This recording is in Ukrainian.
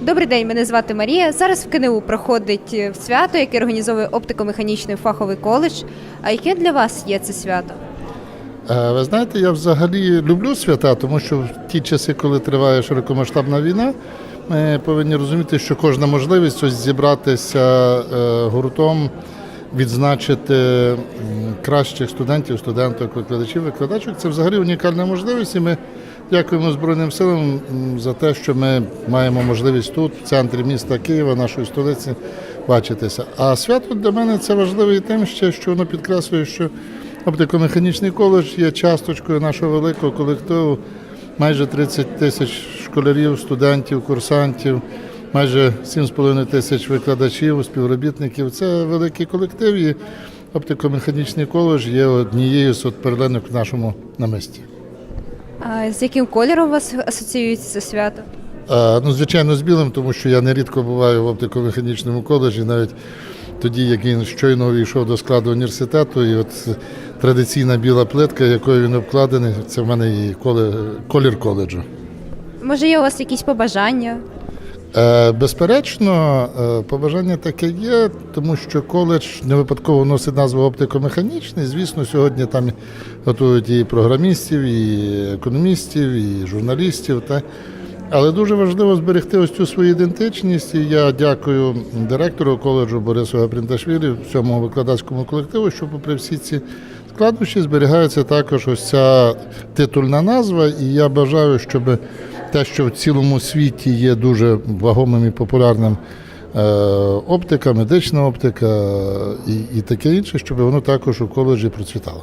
Добрий день, мене звати Марія. Зараз в КНУ проходить е, свято, яке організовує оптико-механічний фаховий коледж. А яке для вас є це свято? Е, Ви знаєте, я взагалі люблю свята, тому що в ті часи, коли триває широкомасштабна війна, ми повинні розуміти, що кожна можливість ось зібратися е, гуртом, відзначити кращих студентів, студенток, викладачів, викладачок це взагалі унікальна можливість. І ми дякуємо Збройним силам за те, що ми маємо можливість тут, в центрі міста Києва, нашої столиці, бачитися. А свято для мене це важливо і тим, що воно підкреслює, що Оптико-механічний коледж є часточкою нашого великого колективу. Майже 30 тисяч школярів, студентів, курсантів, майже 7,5 тисяч викладачів, співробітників. Це великий колектив. І оптико-механічний коледж є однією з перлинок в нашому намисті. А з яким кольором у вас асоціюється це свято? А, ну, звичайно, з білим, тому що я нерідко буваю в оптико-механічному коледжі, навіть тоді, як він щойно увійшов до складу університету, і от традиційна біла плитка, якою він обкладений, це в мене і колір коледжу. Може, є у вас якісь побажання? Е, Безперечно, е, побажання таке є, тому що коледж не випадково носить назву оптико-механічний. Звісно, сьогодні там готують і програмістів, і економістів, і журналістів. Та. Але дуже важливо зберегти ось цю свою ідентичність. І я дякую директору коледжу Борису Гапрінташвілі, всьому викладацькому колективу, що попри всі ці складнощі зберігається також ось ця титульна назва. І я бажаю, щоб те, що в цілому світі є дуже вагомим і популярним е, оптика, медична оптика і, і таке інше, щоб воно також у коледжі процвітало.